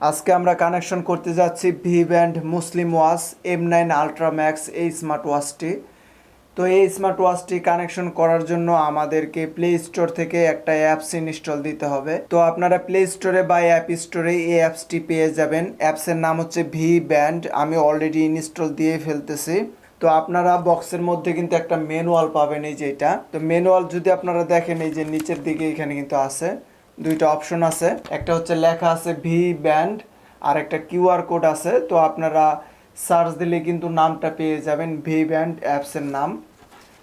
আজকে আমরা কানেকশন করতে যাচ্ছি V band Muslim watch M nine ultra max এই স্মার্ট ওয়াচটি তো এই স্মার্ট ওয়াচটি কানেকশন করার জন্য আমাদেরকে প্লে স্টোর থেকে একটা অ্যাপস ইনস্টল দিতে হবে। তো আপনারা প্লে স্টোরে বা অ্যাপ স্টোরে এই অ্যাপসটি পেয়ে যাবেন। অ্যাপসের নাম হচ্ছে ভি ব্যান্ড আমি অলরেডি ইনস্টল দিয়ে ফেলতেছি। তো আপনারা বক্সের মধ্যে কিন্তু একটা ম্যানুয়াল পাবেন এই যে এটা। তো ম্যানুয়াল যদি আপনারা দেখেন এই যে নিচের দিকে এখানে কিন্তু আছে। দুইটা অপশন আছে। একটা হচ্ছে লেখা আছে ভি ব্যান্ড আর একটা কিউআর কোড আছে। তো আপনারা সার্চ দিলে কিন্তু নামটা পেয়ে যাবেন ভি ব্যান্ড অ্যাপসের নাম।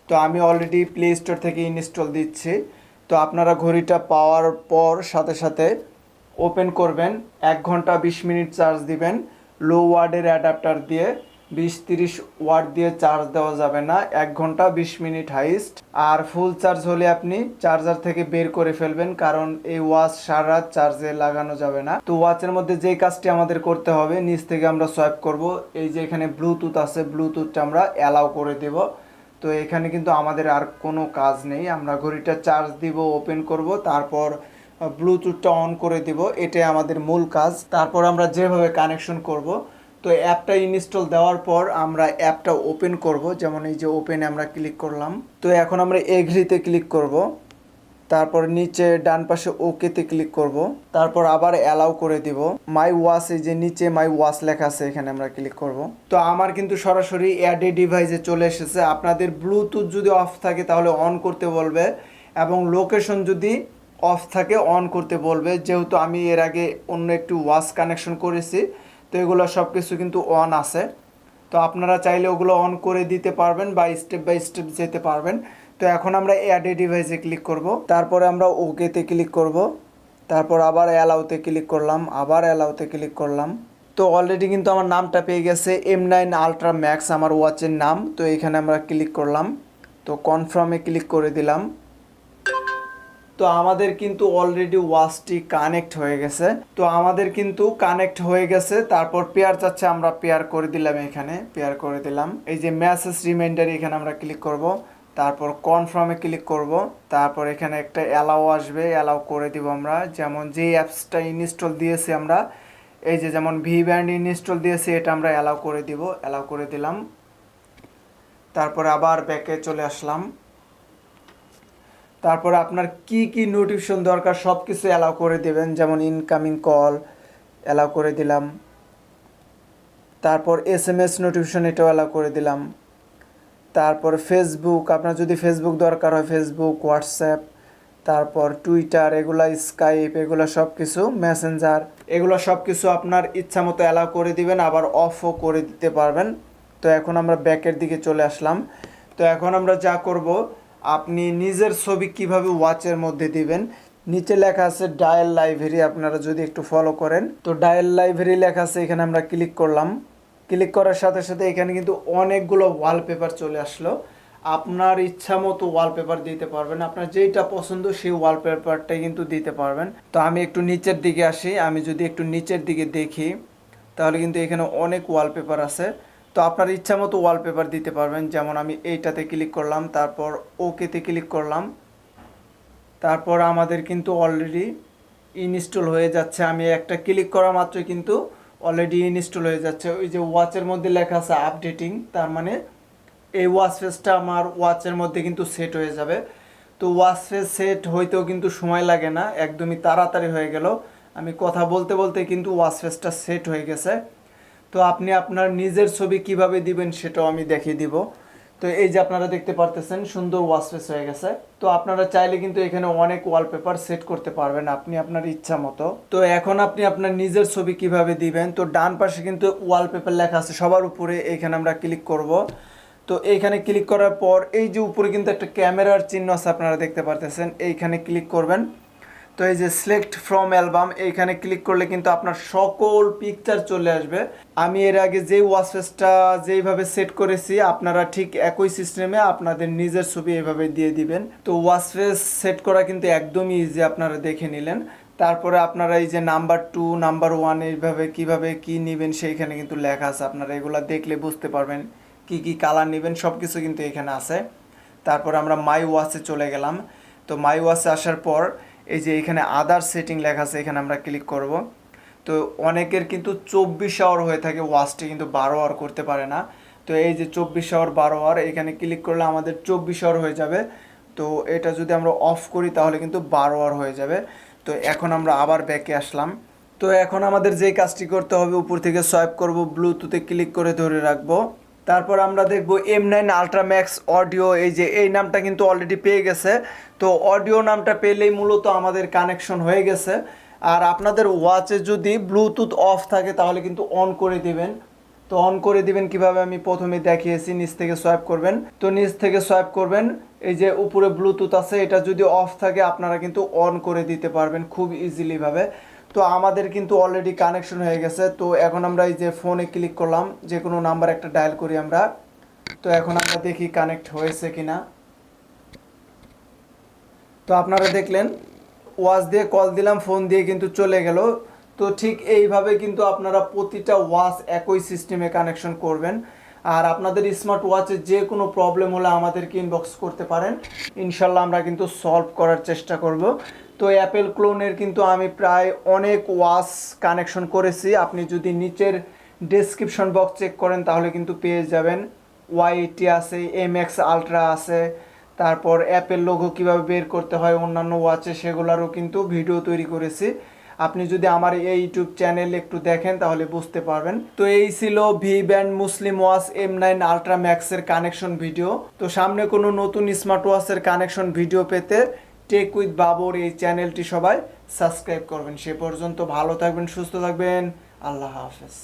তো আমি অলরেডি প্লে স্টোর থেকে ইনস্টল দিচ্ছি। তো আপনারা ঘড়িটা পাওয়ার পর সাথে সাথে ওপেন করবেন। এক ঘণ্টা বিশ মিনিট চার্জ দিবেন। লো ওয়ার্ডের অ্যাডাপ্টার দিয়ে বিশ তিরিশ ওয়াট দিয়ে চার্জ দেওয়া যাবে না, এক ঘণ্টা বিশ মিনিট হাইস্ট। আর ফুল চার্জ হলে আপনি চার্জার থেকে বের করে ফেলবেন, কারণ এই ওয়াচ সারা রাত চার্জে লাগানো যাবে না। তো ওয়াচের মধ্যে যেই কাজটি আমাদের করতে হবে, নিচ থেকে আমরা সোয়াইপ করব। এই যে এখানে ব্লুটুথ আছে ব্লুটুথটা আমরা অ্যালাউ করে দেব। তো এখানে কিন্তু আমাদের আর কোনো কাজ নেই। আমরা ঘড়িটা চার্জ দিব ওপেন করব, তারপর ব্লুটুথটা অন করে দিব। এটাই আমাদের মূল কাজ। তারপর আমরা যেভাবে কানেকশন করব তো অ্যাপটা ইনস্টল দেওয়ার পর আমরা অ্যাপটা ওপেন করব, যেমন এই যে ওপেনে আমরা ক্লিক করলাম। তো এখন আমরা এগ্রিতে ক্লিক করব, তারপর নিচে ডান পাশে ওকেতে ক্লিক করব, তারপর আবার অ্যালাউ করে দিব। মাই ওয়াচ, এই যে নিচে মাই ওয়াচ লেখা আছে, এখানে আমরা ক্লিক করব। তো আমার কিন্তু সরাসরি অ্যাডে ডিভাইসে চলে এসেছে। আপনাদের ব্লুটুথ যদি অফ থাকে তাহলে অন করতে বলবে, এবং লোকেশন যদি অফ থাকে অন করতে বলবে। যেহেতু আমি এর আগে অন্য একটি ওয়াচ কানেকশন করেছি তো এগুলো সব কিছু কিন্তু অন আছে। তো আপনারা চাইলে ওগুলো অন করে দিতে পারবেন বা স্টেপ বাই স্টেপ যেতে পারবেন। তো এখন আমরা অ্যাড ডিভাইসে ক্লিক করব। তারপরে আমরা ওকেতে ক্লিক করব। তারপর আবার অ্যালাউতে ক্লিক করলাম, আবার অ্যালাউতে ক্লিক করলাম। তো অলরেডি কিন্তু আমার নামটা পেয়ে গেছে এম নাইন আলট্রা ম্যাক্স আমার ওয়াচের নাম। তো এখানে আমরা ক্লিক করলাম। তো কনফার্মে ক্লিক করে দিলাম। তো আমাদের কিন্তু অলরেডি ওয়াচটি কানেক্ট হয়ে গেছে। তো আমাদের কিন্তু কানেক্ট হয়ে গেছে, তারপর পেয়ার চাচ্ছে, আমরা পেয়ার করে দিলাম এখানে পেয়ার করে দিলাম। এই যে মেসেজ রিমাইন্ডার এখানে আমরা ক্লিক করব, তারপর কনফার্মে ক্লিক করব, তারপর এখানে একটা অ্যালাও আসবে অ্যালাউ করে দিব আমরা। যেমন যে অ্যাপসটা ইনস্টল দিয়েছি আমরা, এই যে যেমন ভি ব্যান্ড ইনস্টল দিয়েছি, এটা আমরা অ্যালাউ করে দিব অ্যালাউ করে দিলাম। তারপরে আবার ব্যাকে চলে আসলাম। তারপরে আপনার কি কি নোটিফিকেশন দরকার সব কিছু অ্যালাউ করে দেবেন, যেমন ইনকামিং কল অ্যালাউ করে দিলাম। তারপর এস এম এস নোটিফিকেশন এটাও অ্যালাউ করে দিলাম। তারপর ফেসবুক আপনার যদি ফেসবুক দরকার হয় ফেসবুক হোয়াটসঅ্যাপ তারপর টুইটার এগুলা স্কাইপ এগুলো সব কিছু মেসেঞ্জার এগুলো সব কিছু আপনার ইচ্ছা মতো অ্যালাউ করে দিবেন, আবার অফও করে দিতে পারবেন। তো এখন আমরা ব্যাকের দিকে চলে আসলাম। তো এখন আমরা যা করব আপনি নিজের ছবি কীভাবে ওয়াচের মধ্যে দিবেন? নিচে লেখা আছে ডায়াল লাইব্রেরি আপনারা যদি একটু ফলো করেন। তো ডায়াল লাইব্রেরি লেখা আছে, এখানে আমরা ক্লিক করলাম। ক্লিক করার সাথে সাথে এখানে কিন্তু অনেকগুলো ওয়ালপেপার চলে আসলো। আপনার ইচ্ছা মতো ওয়ালপেপার দিতে পারবেন। আপনার যেইটা পছন্দ সেই ওয়ালপেপারটাই কিন্তু দিতে পারবেন। তো আমি একটু নিচের দিকে আসি। আমি যদি একটু নিচের দিকে দেখি, তাহলে কিন্তু এখানে অনেক ওয়ালপেপার আছে। তো আপনার ইচ্ছা মতো ওয়ালপেপার দিতে পারবেন। যেমন আমি এইটাতে ক্লিক করলাম, তারপর ওকেতে ক্লিক করলাম। তারপর আমাদের কিন্তু অলরেডি ইনস্টল হয়ে যাচ্ছে। আমি একটা ক্লিক করা মাত্রই কিন্তু অলরেডি ইনস্টল হয়ে যাচ্ছে। ওই যে ওয়াচের মধ্যে লেখা আছে আপডেটিং তার মানে এই ওয়াচ ফেসটা আমার ওয়াচের মধ্যে কিন্তু সেট হয়ে যাবে। তো ওয়াচ ফেস সেট হইতেও কিন্তু সময় লাগে না, একদমই তাড়াতাড়ি হয়ে গেল। আমি কথা বলতে বলতে কিন্তু ওয়াচ ফেসটা সেট হয়ে গেছে। তো আপনি আপনার নিজের ছবি কীভাবে দিবেন সেটাও আমি দেখিয়ে দিব। তো এই যে আপনারা দেখতে পারতেছেন, সুন্দর ওয়াশফেস হয়ে গেছে। তো আপনারা চাইলে কিন্তু এখানে অনেক ওয়ালপেপার সেট করতে পারবেন আপনি আপনার ইচ্ছা মতো। তো এখন আপনি আপনার নিজের ছবি কীভাবে দিবেন? তো ডান পাশে কিন্তু ওয়ালপেপার লেখা আছে, সবার উপরে এখানে আমরা ক্লিক করব। তো এইখানে ক্লিক করার পর এই যে উপরে কিন্তু একটা ক্যামেরার চিহ্ন আছে, আপনারা দেখতে পারতেছেন, এইখানে ক্লিক করবেন। তো এই যে সিলেক্ট ফ্রম অ্যালবাম এইখানে ক্লিক করলে কিন্তু আপনার সকল পিকচার চলে আসবে। আমি এর আগে যে ওয়াচফেসটা যেইভাবে সেট করেছি, আপনারা ঠিক একই সিস্টেমে আপনাদের নিজের ছবি এভাবে দিয়ে দিবেন। তো ওয়াচফেস সেট করা কিন্তু একদমই ইজি আপনারা দেখে নিলেন। তারপরে আপনারা এই যে নাম্বার টু নাম্বার ওয়ান এইভাবে কীভাবে কি নেবেন সেইখানে কিন্তু লেখা আছে। আপনারা এগুলো দেখলে বুঝতে পারবেন কি কি কালার নেবেন সব কিছু কিন্তু এখানে আছে। তারপর আমরা মাই ওয়াচে চলে গেলাম। তো মাই ওয়াচে আসার পর এই যে এখানে আদার সেটিং লেখা আছে, এখানে আমরা ক্লিক করব। তো অনেকের কিন্তু চব্বিশ আওয়ার হয়ে থাকে ওয়াচটি কিন্তু বারো আওয়ার করতে পারে না। তো এই যে চব্বিশ আওয়ার বারো আওয়ার এখানে ক্লিক করলে আমাদের চব্বিশ আওয়ার হয়ে যাবে। তো এটা যদি আমরা অফ করি, তাহলে কিন্তু বারো আওয়ার হয়ে যাবে। তো এখন আমরা আবার ব্যাকে আসলাম। তো এখন আমাদের যে কাজটি করতে হবে, উপর থেকে সোয়াইপ করব ব্লুটুথে ক্লিক করে ধরে রাখব। তারপর আমরা দেখব এম নাইন আলট্রাম্যাক্স অডিও এই যে এই নামটা কিন্তু অলরেডি পেয়ে গেছে। তো অডিও নামটা পেলেই মূলত আমাদের কানেকশন হয়ে গেছে। আর আপনাদের ওয়াচে যদি ব্লুটুথ অফ থাকে, তাহলে কিন্তু অন করে দিবেন। তো অন করে দিবেন কীভাবে আমি প্রথমে দেখিয়েছি, নিচ থেকে সোয়াইপ করবেন। তো নিচ থেকে সোয়াইপ করবেন, এই যে উপরে ব্লুটুথ আছে, এটা যদি অফ থাকে, আপনারা কিন্তু অন করে দিতে পারবেন খুব ইজিলি ভাবে। তো আমাদের কিন্তু অলরেডি কানেকশন হয়ে গেছে। তো এখন আমরা এই যে ফোনে ক্লিক করলাম, যে কোনো নাম্বার একটা ডায়াল করি আমরা। তো এখন আমরা দেখি কানেক্ট হয়েছে কিনা। তো আপনারা দেখলেন ওয়াচ দিয়ে কল দিলাম ফোন দিয়ে কিন্তু চলে গেল। তো ঠিক এইভাবে কিন্তু আপনারা প্রতিটা ওয়াচ একই সিস্টেমে কানেকশন করবেন। আর আপনাদের স্মার্ট ওয়াচে যে কোনো প্রবলেম হলে আমাদেরকে ইনবক্স করতে পারেন। ইনশাল্লাহ আমরা কিন্তু সলভ করার চেষ্টা করব। তো অ্যাপেল ক্লোনের কিন্তু আমি প্রায় অনেক ওয়াচ কানেকশন করেছি। আপনি যদি নিচের ডেসক্রিপশন বক্স চেক করেন, তাহলে কিন্তু পেয়ে যাবেন। ওয়াইটি আছে এম এক্স আলট্রা আছে, তারপর অ্যাপেল লোগো কীভাবে বের করতে হয়, অন্যান্য ওয়াচে সেগুলোরও কিন্তু ভিডিও তৈরি করেছি। আপনি যদি আমার এই ইউটিউব চ্যানেল একটু দেখেন, তাহলে বুঝতে পারবেন। তো এই ছিল V band Muslim watch M nine ultra ম্যাক্সের কানেকশন ভিডিও তো সামনে কোনো নতুন স্মার্ট ওয়াচের কানেকশন ভিডিও পেতে টেক উইথ বাবর এই চ্যানেলটি সবাই সাবস্ক্রাইব করবেন। সে পর্যন্ত ভালো থাকবেন, সুস্থ থাকবেন। আল্লাহ হাফেজ।